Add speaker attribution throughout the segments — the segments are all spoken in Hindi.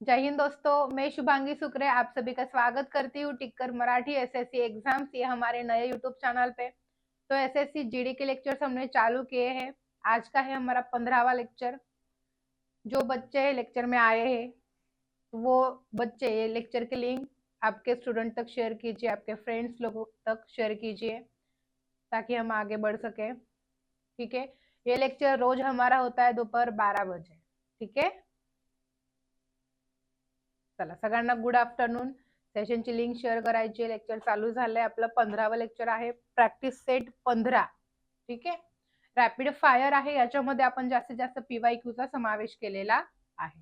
Speaker 1: जय हिंद दोस्तों, मैं शुभांगी सुक्रे आप सभी का स्वागत करती हूँ टिक्कर मराठी एसएससी एग्ज़ाम्स ये हमारे नए यूट्यूब चैनल पे। तो एसएससी जीडी के लेक्चर्स हमने चालू किए हैं। आज का है हमारा पंद्रहवा लेक्चर जो बच्चे लेक्चर में आए हैं, वो बच्चे ये लेक्चर के लिंक आपके स्टूडेंट तक शेयर कीजिए, आपके फ्रेंड्स लोगों तक शेयर कीजिए, ताकि हम आगे बढ़ सके। ठीक है? ये लेक्चर रोज हमारा होता है दोपहर बारह बजे। ठीक आहे चला सगळ्यांना गुड आफ्टरनून सेशनची लिंक शेअर करायची लेक्चर चालू झालंय. आपलं पंधरावं लेक्चर आहे. प्रॅक्टिस सेट पंधरा. ठीक आहे? रॅपिड फायर आहे. याच्यामध्ये आपण जास्तीत जास्त पीवाय क्यूचा समावेश केलेला आहे.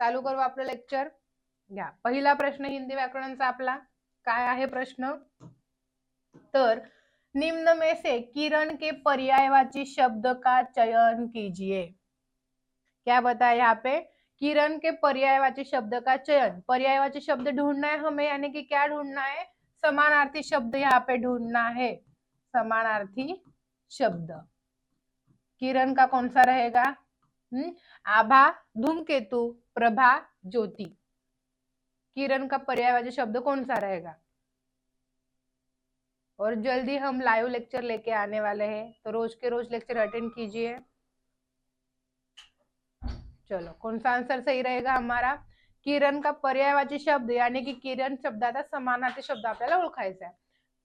Speaker 1: चालू करू आपलं लेक्चर घ्या. पहिला प्रश्न हिंदी व्याकरणाचा आपला. काय आहे प्रश्न? तर निम्न में से किरण के पर्यायवाची शब्द का चयन कीजिए? क्या बताया यहाँ पे? किरण के पर्यायवाची शब्द का चयन. पर्यायवाची शब्द ढूंढना है हमें, यानी कि क्या ढूंढना है? समानार्थी शब्द यहाँ पे ढूंढना है. समानार्थी शब्द. किरण का कौन सा रहेगा? हम्म आभा, धूमकेतु, प्रभा, ज्योति. किरण का पर्यायवाची शब्द कौन सा रहेगा? और जल्दी हम लाइव लेक्चर लेके आने वाले हैं. तो रोज के रोज लेक्चर अटेंड कीजिए. चलो, कौन सा आंसर सही रहेगा हमारा? किरण का पर्यायवाची शब्द, यानी कि किरण शब्दाचा समानार्थी शब्द आपल्याला ओळखायचा आहे.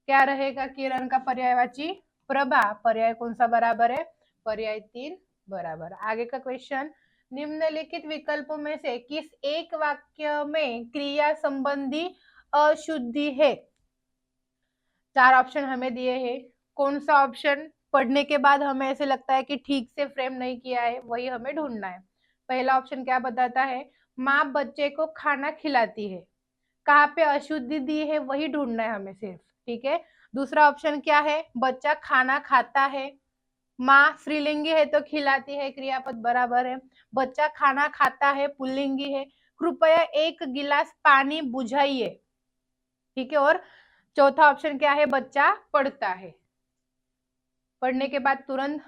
Speaker 1: क्या रहेगा किरण का पर्यायवाची? प्रभा, पर्याय कौन सा बराबर है? पर्याय तीन, बराबर. आगे का क्वेश्चन निम्नलिखित विकल्पों में से किस एक वाक्य में क्रिया संबंधी अशुद्धि है? चार ऑप्शन हमें दिए हैं। कौन सा ऑप्शन पढ़ने के बाद हमें ऐसे लगता है कि ठीक से फ्रेम नहीं किया है, वही हमें ढूंढना है। पहला ऑप्शन क्या बताता है? माँ बच्चे को खाना खिलाती है। कहाँ पे अशुद्धि दी है, वही ढूंढना है हमें सिर्फ़, ठीक है? दूसरा ऑप्शन क्या है? बच्चा खाना खाता है। माँ स्त्रीलिंगी है तो खिलाती है, क्रियापद बराबर है। बच्चा खाना खाता है, पुल्लिंगी है। कृपया एक गिलास पानी बुझाइए, ठीक है? और चौथा ऑप्शन क्या है? बच्चा पढ़ता है। पढ़ने के बाद तुरंत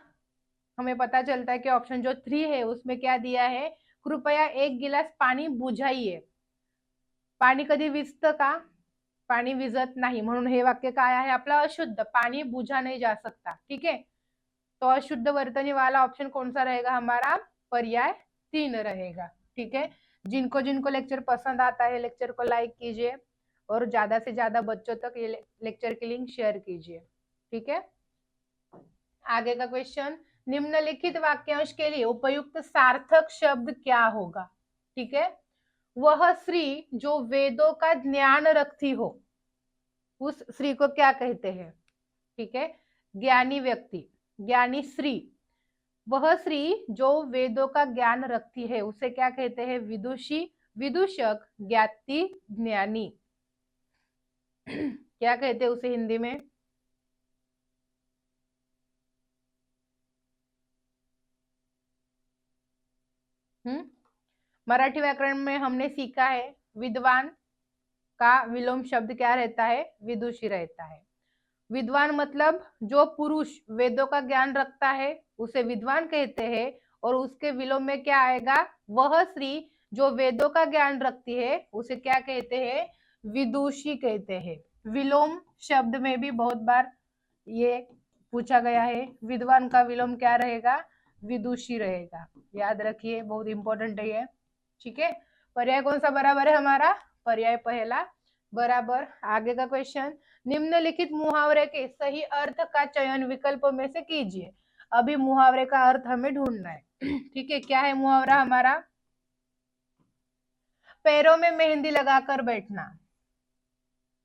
Speaker 1: हमें पता चलता है कि ऑप्शन जो थ्री है, उसमें क्या दिया है? कृपया एक गिलास पाणी बुझाइए। पाणी कधी विजतं का? पाणी विजत नाही, म्हणून हे वाक्य काय आहे? आपलं अशुद्ध, पाणी बुझा नहीं जा सकता, ठीक है तो अशुद्ध वर्तनी वाला ऑप्शन कौन सा रहेगा? हमारा पर्याय तीन रहेगा, ठीक है जिनको जिनको लेक्चर पसंद आता है लेक्चर को लाइक कीजिए और ज़्यादा से ज़्यादा बच्चों तक ये लेक्चर की लिंक शेयर कीजिए, ठीक है? आगे का क्वेश्चन निम्नलिखित वाक्यांश के लिए उपयुक्त सार्थक शब्द क्या होगा? ठीक है? वह स्त्री जो वेदों का ज्ञान रखती हो, उस स्त्री को क्या कहते हैं? ठीक है? ज्ञानी व्यक्ति, ज्ञानी स्त्री। वह स्त्री जो वेदों का ज्ञान रखती है, उसे क्या कहते हैं? विदुषी, विदूषक, ज्ञाति, ज्ञानी। क्या कहते हैं उसे हिंदी में? हम्म? मराठी व्याकरण में हमने सीखा है, विद्वान का विलोम शब्द क्या रहता है? विदुषी रहता है। विद्वान मतलब जो पुरुष वेदों का ज्ञान रखता है, उसे विद्वान कहते हैं और उसके विलोम में क्या आएगा? वह स्त्री जो वेदों का ज्ञान रखती है, उसे क्या कहते हैं? विदुषी कहते हैं। विलोम शब्द में भी बहुत बार ये पूछा गया है, विद्वान का विलोम क्या रहेगा? विदुषी रहेगा। याद रखिए, बहुत इंपॉर्टेंट है ये। ठीक है? पर्याय कौन सा बराबर है हमारा? पर्याय पहला, बराबर। आगे का क्वेश्चन निम्नलिखित मुहावरे के सही अर्थ का चयन विकल्प में से कीजिए। अभी मुहावरे का अर्थ हमें ढूंढना है। ठीक है? क्या है मुहावरा हमारा? पैरों में मेहंदी लगाकर बैठना।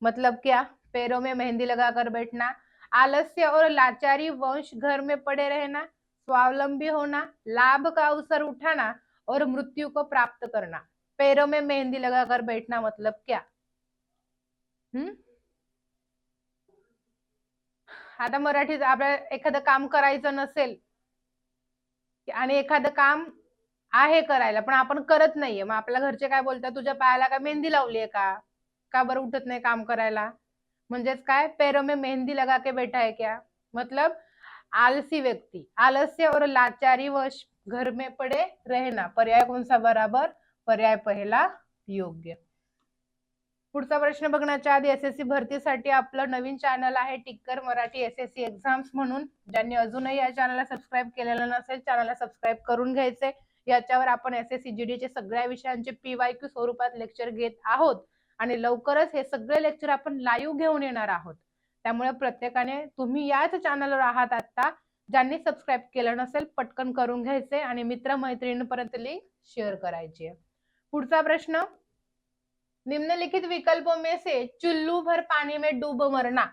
Speaker 1: मतलब क्या? पैरों में मेहंदी लगाकर बैठना। आलस्य और लाचारी वंश घर में पड़े रहना। स्वावलंबी होना लाभ का अवसर उठाना और मृत्यू को प्राप्त करना पैरों में मेहंदी लगाकर बैठना मतलब क्या? हम्म? आता मराठीत आपल्याला एखादं काम करायचं नसेल आणि एखादं काम आहे करायला पण आपण करत नाहीये. मग आपल्या घरचे काय बोलतात? तुझ्या पायाला काय मेहंदी लावलीये का? का बरं उठत नाही काम करायला? म्हणजेच काय? पेरो में मेहंदी लगा के बैठा है क्या? मतलब आलसी व्यक्ति. आलस्य और लाचारी वश घर में पड़े रहना. पर्याय कौन सा बराबर? पर्याय पहिला योग्य. पुढचा प्रश्न बघण्याच्या आधी एस एस सी भरतीसाठी आपलं नवीन चॅनल आहे ticker Marathi S S C exams म्हणून. ज्यांनी अजूनही या चॅनलला सबस्क्राईब केलेलं नसेल चॅनलला सबस्क्राईब करून घ्यायचे याच्यावर आपण एस एस सी जी चे सगळ्या विषयांचे पी वाय क्यू स्वरूपात लेक्चर घेत आहोत. आणि लवकरच हे सगळे लेक्चर आपण लाईव्ह घेऊन येणार आहोत. त्यामुळे प्रत्येकाने तुम्ही याच चॅनलवर आहात आता ज्यांनी सबस्क्राईब केलं नसेल पटकन करून घ्यायचे आणि मित्र मैत्रिणींपर्यंत लिंक शेअर करायची पुढचा प्रश्न निम्नलिखित विकल्पों में से चुल्लू भर पानी में डूब मरना.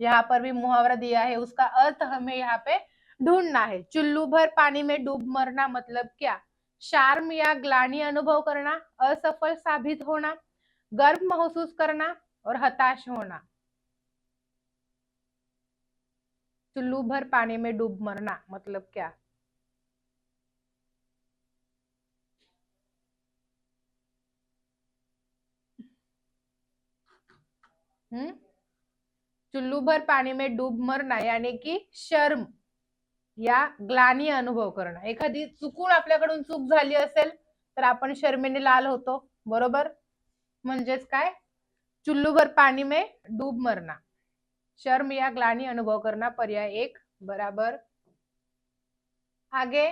Speaker 1: यहाँ पर भी मुहावरा दिया है उसका अर्थ हमें यहाँ पे ढूंढना है. चुल्लू भर पानी में डूब मरना मतलब क्या? शार्म या ग्लानी अनुभव करना असफल साबित होना गर्व महसूस करना और हताश होना. चुल्लू भर पानी में डूब मरना मतलब क्या? हम्म? चुल्लू भर पाणी में डूब मरना यानी की शर्म या ग्लानी अनुभव करणं. एखादी चुकून आपल्याकडून चूक झाली असेल तर आपण शर्मेने लाल होतो बरोबर? म्हणजेच काय? चुल्लूभर पाणी में डूब मरना शर्म या ग्लानी अनुभव करना पर्याय एक, बराबर. आगे,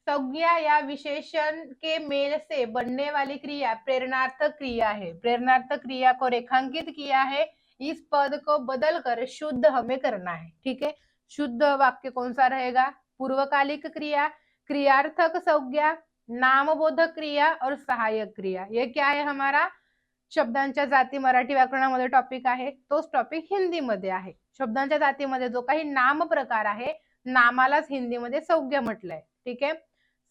Speaker 1: संज्ञा या विशेषण के मेल से बनने वाली क्रिया प्रेरणार्थक क्रिया है। प्रेरणार्थक क्रिया को रेखांकित किया है। इस पद को बदल कर शुद्ध हमें करना है, ठीक है? शुद्ध वाक्य कौन सा रहेगा? पूर्वकालिक क्रिया, क्रियार्थक संज्ञा, नामबोधक क्रिया और सहायक क्रिया। ये क्या है हमारा? शब्दांच्या जाती मराठी व्याकरणामध्ये टॉपिक आहे. तोच टॉपिक हिंदीमध्ये आहे. शब्दांच्या जातीमध्ये जो काही नाम प्रकार आहे नामालाच हिंदीमध्ये संज्ञा म्हटलंय. ठीक है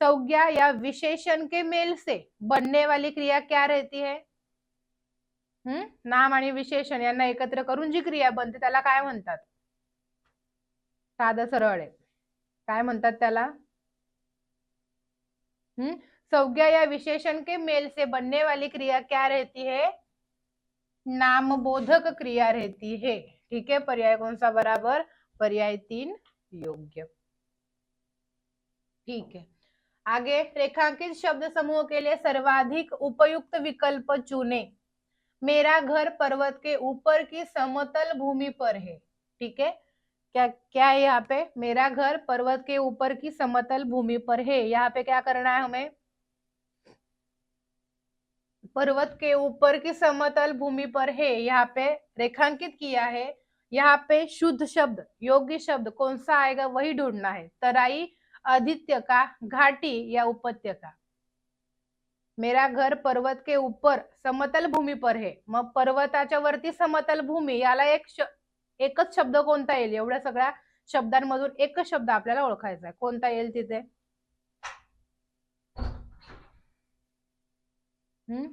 Speaker 1: संज्ञा या विशेषण के मेल से बनने वाली क्रिया क्या रहती है? हम्म नाम आणि विशेषण यांना एकत्र करून जी क्रिया बनते त्याला काय म्हणतात? साधं सरळ आहे. काय म्हणतात त्याला? हम्म संज्ञा या विशेषण के मेल से बनने वाली क्रिया क्या रहती है? नामबोधक क्रिया रहती है। ठीक है, पर्याय कौन सा? बराबर, पर्याय तीन, योग्य। ठीक है। आगे, रेखांकित शब्द समूह के लिए सर्वाधिक उपयुक्त विकल्प चुने। मेरा घर पर्वत के ऊपर की समतल भूमि पर है। ठीक है? क्या क्या है यहाँ पे? मेरा घर पर्वत के ऊपर की समतल भूमि पर है। यहाँ पे क्या करना है हमें? पर्वत के ऊपर की समतल भूमि पर है। यहाँ पे रेखांकित किया है। यहाँ पे शुद्ध शब्द योग्य शब्द कौन सा आएगा वही ढूंढना है। तराई आदित्य का घाटी या उपत्यका मेरा घर पर्वत के ऊपर समतल भूमी पर है। मग पर्वताच्या वरती समतल भूमी याला एक श, एकच शब्द कोणता येईल? एवढ्या सगळ्या शब्दांमधून एकच शब्द आपल्याला ओळखायचा आहे. कोणता येईल तिथे? हम्म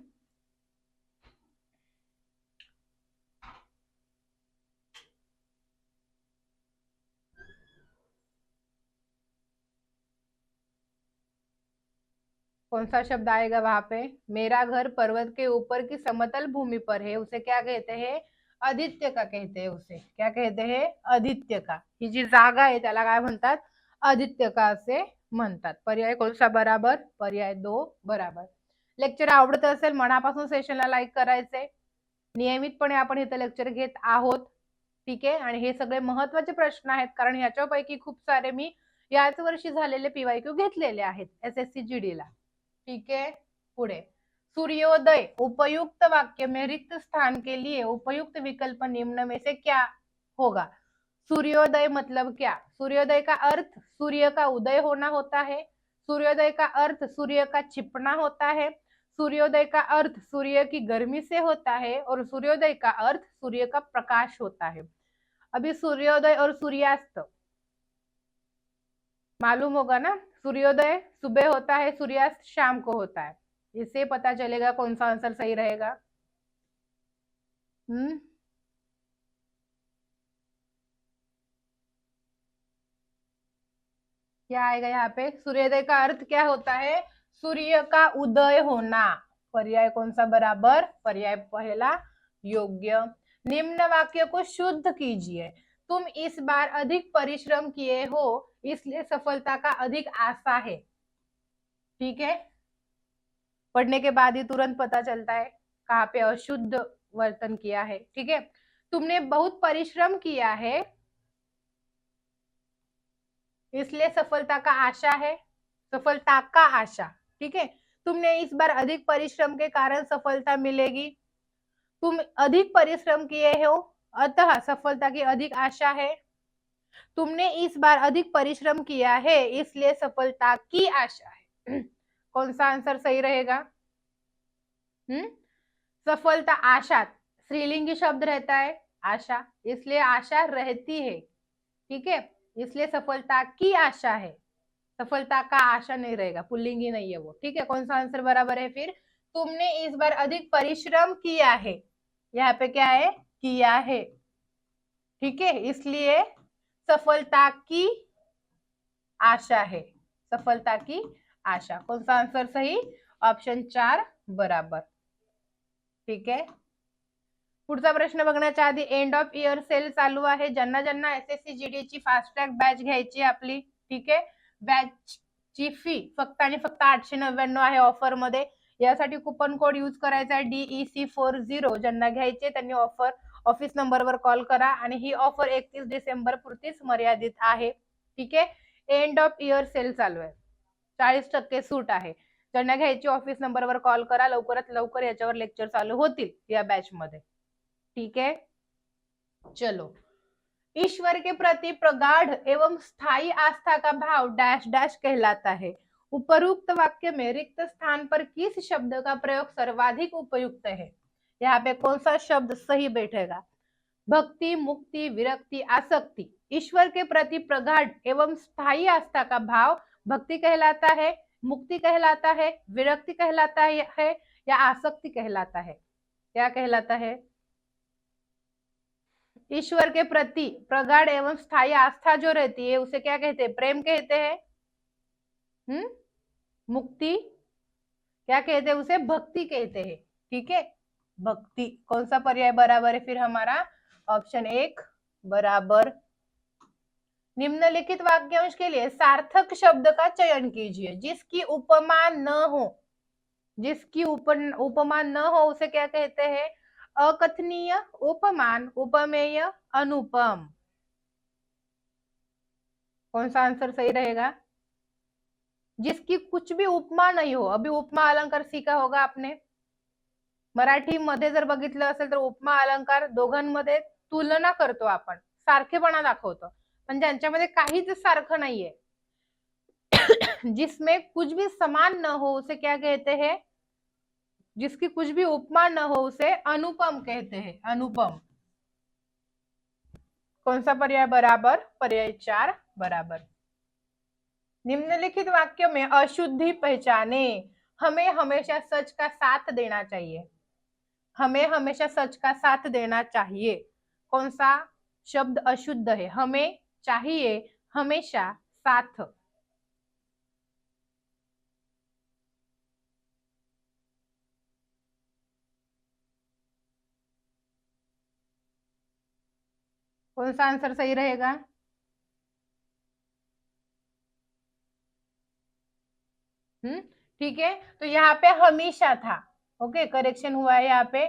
Speaker 1: कौन सा शब्द आएगा वहाँ पे? मेरा घर पर्वत के ऊपर की समतल भूमि पर है। उसे क्या कहते हैं? आदित्य का कहते हैं उसे। क्या कहते हैं? आदित्य का। ही जी जागा आहे त्याला काय म्हणतात। आदित्य का असे म्हणतात। पर्याय कोणसा बराबर। पर्याय दो, बराबर। लेक्चर आवडत असेल मनापासून सेशनला लाईक करायचे. नियमितपणे आपण इथं लेक्चर घेत आहोत. ठीक आहे? आणि हे सगळे महत्त्वाचे प्रश्न आहेत कारण ह्याच्यापैकी खूप सारे मी याच वर्षी झालेले पीवायक्यू घेतलेले आहेत S S C G D ला. ठीक आहे? पुढे. सूर्योदय उपयुक्त वाक्य में रिक्त स्थान के लिए उपयुक्त विकल्प निम्न में से क्या होगा? सूर्योदय मतलब क्या? सूर्योदय का अर्थ सूर्य का उदय होना होता है. सूर्योदय का अर्थ सूर्य का छिपना होता है. सूर्योदय का अर्थ सूर्य की गर्मी से होता है और सूर्योदय का अर्थ सूर्य का प्रकाश होता है। अभी सूर्योदय और सूर्यास्त। मालूम होगा ना? सूर्योदय सुबह होता है, सूर्यास्त शाम को होता है। इससे पता चलेगा कौन सा आंसर सही रहेगा। हम्म। क्या आएगा यहाँ पे? सूर्योदय का अर्थ क्या होता है? सूर्य का उदय होना, पर्याय कौन सा बराबर? पर्याय पहला, योग्य। निम्न वाक्य को शुद्ध कीजिए। तुम इस बार अधिक परिश्रम किए हो, इसलिए सफलता का अधिक आशा है। ठीक है? पढ़ने के बाद ही तुरंत पता चलता है कहाँ पे अशुद्ध वर्तन किया है। ठीक है? तुमने बहुत परिश्रम किया है, इसलिए सफलता का आशा है। सफलता का आशा। ठीक है? तुमने इस बार अधिक परिश्रम के कारण सफलता मिलेगी। तुम अधिक परिश्रम किए हो, अतः सफलता की अधिक आशा है। तुमने इस बार अधिक परिश्रम किया है, इसलिए सफलता की आशा है। कौन सा आंसर सही रहेगा? हम्म? सफलता आशा, स्त्रीलिंगी शब्द रहता है, आशा। इसलिए आशा रहती है, ठीक है? इसलिए सफलता की आशा है। सफलता का आशा नहीं रहेगा? पुल्लिंगी नहीं है वो ठीक है? कौन सा आंसर बराबर है फिर? तुमने इस बार अधिक परिश्रम किया है। यहाँ पे क्या है? किया है। ठीक है? इसलिए सफलता की आशा है। सफलता की आशा। कौन सा आंसर सही? ऑप्शन चार बराबर। ठीक आहे पुढचा प्रश्न बघण्याच्या आधी एंड ऑफ इयर सेल चालू आहे. ज्यांना ज्यांना एस एस सी जीडी ची फास्ट ट्रॅक बॅच घ्यायची आपली ठीक आहे? बॅच ची फी फक्त आणि फक्त आठशे नव्याण्णव आहे ऑफरमध्ये यासाठी कुपन कोड युज करायचा आहे डीई सी फोर झिरो ज्यांना घ्यायचे त्यांनी ऑफर ऑफिस नंबरवर कॉल करा आणि ही ऑफर एकतीस डिसेंबर पुरतीच मर्यादित आहे. ठीक आहे? एंड ऑफ इयर सेल चालू आहे. चाळीस टक्के सूट आहे. ज्यांना घ्यायची ऑफिस नंबरवर कॉल करा लवकरात लवकर याच्यावर लेक्चर चालू होतील या बॅच मध्ये. ठीक आहे? चलो. ईश्वर के प्रति प्रगाढ़ एवं स्थायी आस्था का भाव डैश डैश कहलाता है। उपरुक्त वाक्य में रिक्त स्थान पर किस शब्द का प्रयोग सर्वाधिक उपयुक्त है? यहाँ पे कौन सा शब्द सही बैठेगा? भक्ति, मुक्ति, विरक्ति, आसक्ति। ईश्वर के प्रति प्रगाढ़ एवं स्थायी आस्था का भाव भक्ति कहलाता है, मुक्ति कहलाता है, विरक्ति कहलाता है या आसक्ति कहलाता है? क्या कहलाता है? ईश्वर के प्रति प्रगाढ़ एवं स्थायी आस्था जो रहती है, उसे क्या कहते हैं? प्रेम कहते हैं? हम्म? मुक्ति? क्या कहते हैं उसे? भक्ति कहते हैं। ठीक है? भक्ति। कौन सा पर्याय बराबर है फिर हमारा? ऑप्शन एक, बराबर। निम्नलिखित वाक्यांश के लिए सार्थक शब्द का चयन कीजिए। जिसकी उपमा न हो, जिसकी उपमा न हो, उसे क्या कहते हैं? अकथनीय उपमान उपमेय अनुपम. कौन सा आंसर सही रहेगा? जिसकी कुछ भी उपमा नहीं हो अभी उपमा अलंकार सीखा होगा आपने. मराठी मध्ये जर बघितलं असेल तर उपमा अलंकार दोघांमध्ये तुलना करतो आपण. सारखेपणा दाखवतो. पण ज्यांच्यामध्ये काहीच सारखं नाहीये. जिसमें कुछ भी समान न हो उसे क्या कहते हैं? जिसकी कुछ भी उपमा न हो, उसे अनुपम कहते हैं, अनुपम। कौन सा पर्याय? बराबर। पर्याय चार, बराबर। निम्नलिखित वाक्य में अशुद्धि पहचाने, हमें हमेशा सच का साथ देना चाहिए। हमें हमेशा सच का साथ देना चाहिए। कौन सा? शब्द अशुद्ध है। हमें चाहिए हमेशा साथ। कौन सा आंसर सही रहेगा? हम्म ठीक है तो यहाँ पे हमेशा था, ओके करेक्शन हुआ है यहाँ पे।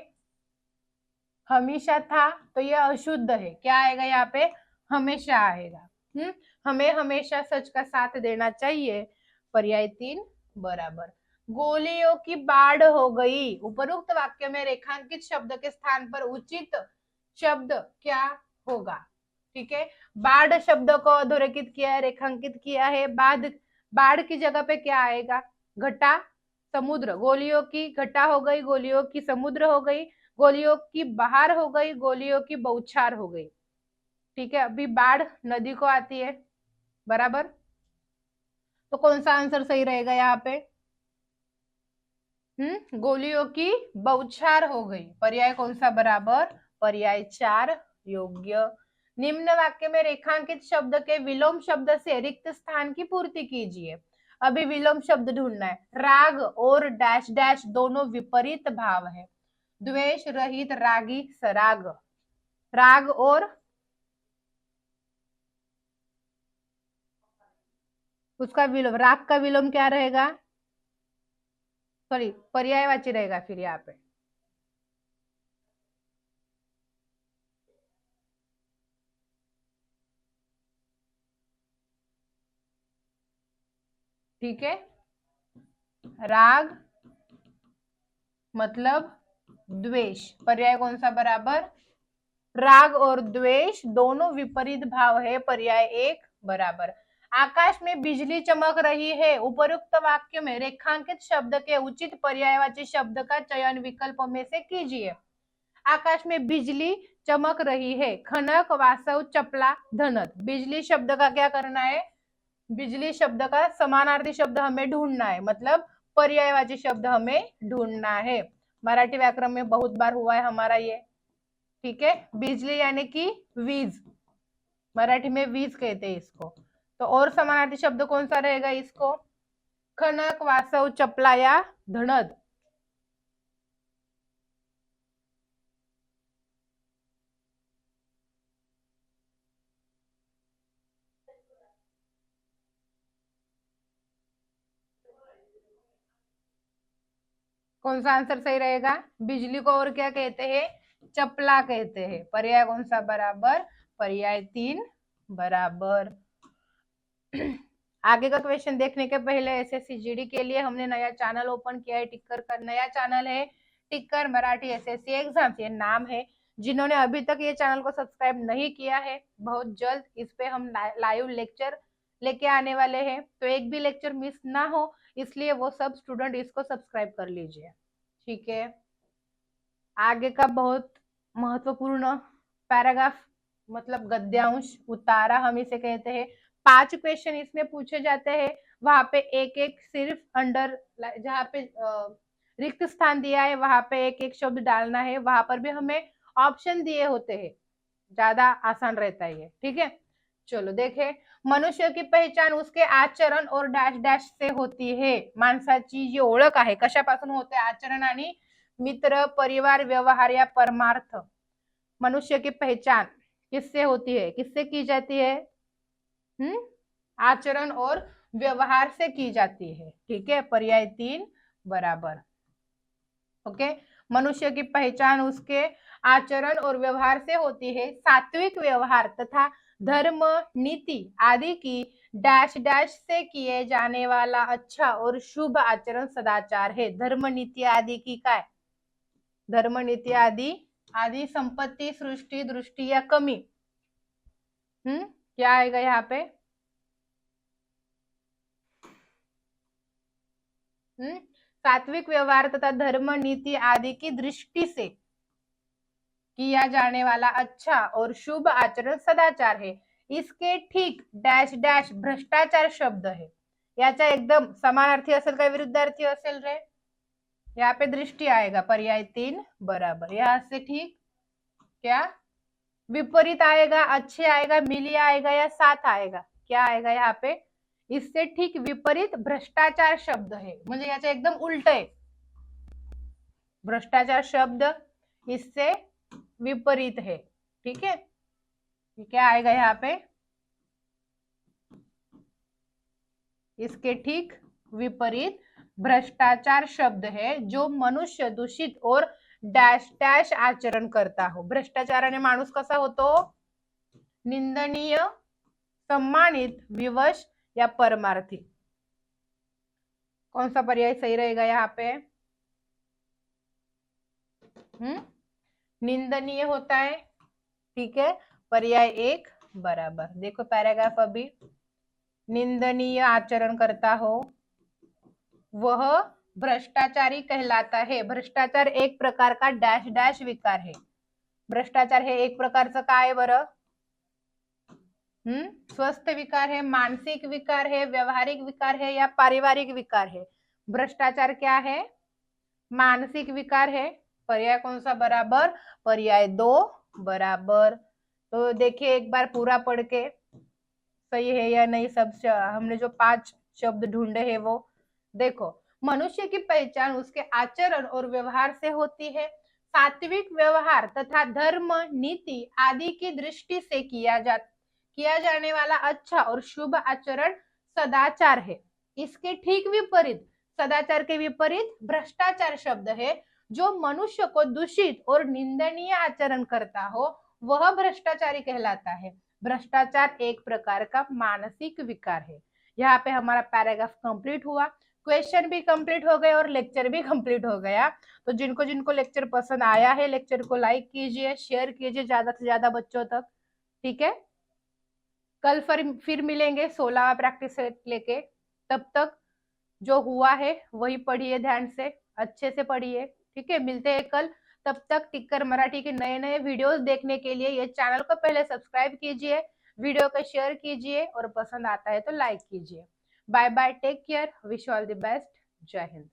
Speaker 1: हमेशा था तो ये अशुद्ध है, क्या आएगा यहाँ पे? हमेशा आएगा हम्म हमें हमेशा सच का साथ देना चाहिए, पर्याय तीन, बराबर। गोलियों की बाढ़ हो गई, उपरोक्त वाक्य में रेखांकित शब्द के स्थान पर उचित शब्द क्या? होगा, ठीक है? बाढ़ शब्द को अधोरेखित किया है, रेखांकित किया है, बाढ़ बाढ़ की जगह पे क्या आएगा? घटा, समुद्र, गोलियों की घटा हो गई, गोलियों की समुद्र हो गई, गोलियों की बाहर हो गई, गोलियों की बौछार हो गई, ठीक है? अभी बाढ़ नदी को आती है, बराबर? तो कौन सा आंसर सही रहेगा यहाँ पे? हम्म गोलियों की बौछार हो गई, पर्याय कौन सा? बराबर, पर्याय चार योग्य. निम्न वाक्य में रेखांकित शब्द के विलोम शब्द से रिक्त स्थान की पूर्ति कीजिए. अभी विलोम शब्द ढूंढना है. राग और डैश डैश दोनों विपरीत भाव है. द्वेष रहित रागी सराग. राग और उसका विलोम, राग का विलोम क्या रहेगा? सॉरी पर्यायवाची रहेगा फिर यहाँ पे. ठीक है? राग मतलब द्वेष। पर्याय कौन सा? बराबर। राग और द्वेष दोनों विपरीत भाव है। पर्याय एक, बराबर। आकाश में बिजली चमक रही है। उपरुक्त वाक्य में रेखांकित शब्द के उचित पर्यायवाची शब्द का चयन विकल्प में से कीजिए। आकाश में बिजली चमक रही है। खनक, वासव, चपला, धनत। बिजली शब्द का क्या करना है? बिजली शब्द का? समानार्थी शब्द हमें ढूंढना है। मतलब पर्यायवाची शब्द हमें ढूंढना है। मराठी व्याकरण में बहुत बार हुआ है हमारा ये। ठीक है? बिजली यानी कि वीज। मराठी में वीज कहते हैं इसको। तो और समानार्थी शब्द कौन सा रहेगा इसको? खनक वासव चपला या धनद। कौन सा आंसर सही रहेगा? बिजली को और क्या कहते हैं? चपला कहते हैं। पर्याय कौन सा? बराबर। पर्याय तीन, बराबर। आगे का क्वेश्चन देखने के पहले एस एस के लिए हमने नया चैनल ओपन किया है। टिक्कर का नया चैनल है। Ticker, Marathi S S C exam ये नाम है। जिन्होंने अभी तक ये चैनल को सब्सक्राइब नहीं किया है, बहुत जल्द इस पे हम लाइव लेक्चर लेके आने वाले हैं। तो एक भी लेक्चर मिस ना हो, इसलिए वो सब स्टूडेंट इसको सब्सक्राइब कर लीजिए। ठीक है? आगे का बहुत महत्वपूर्ण पैराग्राफ मतलब गद्यांश, उतारा हम इसे कहते हैं। पाँच क्वेश्चन इसमें पूछे जाते हैं। वहाँ पे एक एक सिर्फ़ अंडर जहाँ पे रिक्त स्थान दिया है, वहाँ पे एक एक शब्द डालना है। वहाँ पर भी हमें ऑप्शन दिए होते हैं। ज़्यादा आसान रहता है। ठीक है? चलो देखे। मनुष्य की पहचान उसके आचरण और डॅश डॅश से होती है. माणसाची जी ओळख आहे, कशापासून होते? आचरण मित्र, परिवार, व्यवहार या परमार्थ. मनुष्य की पहचान किससे होती है? किससे की जाती है? हम्म? आचरण और व्यवहार से की जाती है. ठीक है? पर्याय तीन, बराबर. ओके? मनुष्य की पहचान उसके आचरण और व्यवहार से होती है. सात्विक व्यवहार तथा धर्म, नीति आदि की डैश डैश से किए जाने वाला अच्छा और शुभ आचरण सदाचार है। धर्म, नीति आदि की काय? धर्म, नीति आदि आदि संपत्ति, सृष्टि, दृष्टि या कमी। हम्म क्या आएगा यहाँ पे? हम्म सात्विक व्यवहार तथा धर्म, नीति आदि की दृष्टि से। किया जाने वाला अच्छा और शुभ आचरण सदाचार है। इसके ठीक डॅश डॅश भ्रष्टाचार शब्द है। याचा एकदम समानार्थी असेल का विरुद्धार्थी असेल रे? यहाँ पे दृष्टि आएगा पर्याय तीन बराबर। यहाँ से ठीक क्या? विपरीत आएगा अच्छे आएगा मिली आएगा या साथ आएगा? क्या आएगा यहाँ पे? इससे ठीक विपरीत भ्रष्टाचार शब्द है। म्हणजे याच्या एकदम उलट आहे भ्रष्टाचार शब्द इससे विपरीत है ठीक है? क्या आएगा यहाँ पे। इसके ठीक विपरीत भ्रष्टाचार शब्द है जो मनुष्य दूषित और डॅश डॅश आचरण करता हो। भ्रष्टाचाराने माणूस कसा होतो? निंदनीय सम्मानित विवश या परमार्थी। कौन सा पर्याय सही रहेगा यहाँ पे? हम्म? निंदनीय होता है, ठीक है? पर्याय एक, बराबर। देखो पैराग्राफ अभी। निंदनीय आचरण करता हो, वह भ्रष्टाचारी कहलाता है। भ्रष्टाचार एक प्रकार का डॅश डॅश विकार है। भ्रष्टाचार हे एक प्रकारचं काय बरं? हम्म? स्वस्थ विकार है, मानसिक विकार है, व्यवहारिक विकार है या पारिवारिक विकार है? भ्रष्टाचार क्या है? मानसिक विकार है पर्याय कौन सा बराबर? पर्याय दो बराबर। तो देखिए, एक बार पूरा पढ़ के सही है या नहीं, सब हमने जो पाँच शब्द ढूंढे हैं वो। देखो, मनुष्य की पहचान उसके आचरण और व्यवहार से होती है। सात्विक व्यवहार तथा धर्म, नीति आदि की दृष्टि से किया जा, किया जाने वाला अच्छा और शुभ आचरण सदाचार है। इसके ठीक विपरीत, सदाचार के विपरीत भ्रष्टाचार शब्द है। जो मनुष्य को दूषित और निंदनीय आचरण करता हो, वह भ्रष्टाचारी कहलाता है। भ्रष्टाचार एक प्रकार का मानसिक विकार है। यहाँ पे हमारा पैराग्राफ कंप्लीट हुआ, क्वेश्चन भी कंप्लीट हो गए और लेक्चर भी कंप्लीट हो गया। तो जिनको जिनको लेक्चर पसंद आया है, लेक्चर को लाइक कीजिए, शेयर कीजिए ज़्यादा से ज़्यादा बच्चों तक, ठीक है? कल फिर फिर मिलेंगे सोलह प्रैक्टिस लेके। तब तक जो हुआ है, वही पढ़िए ध्यान से, अच्छे से पढ़िए। ठीक है, मिलते हैं कल। तब तक टिक्कर मराठी के नए नए वीडियोस देखने के लिए ये चैनल को पहले सब्सक्राइब कीजिए, वीडियो को शेयर कीजिए और पसंद आता है तो लाइक कीजिए। Bye bye take care, wish all the best, जय हिंद।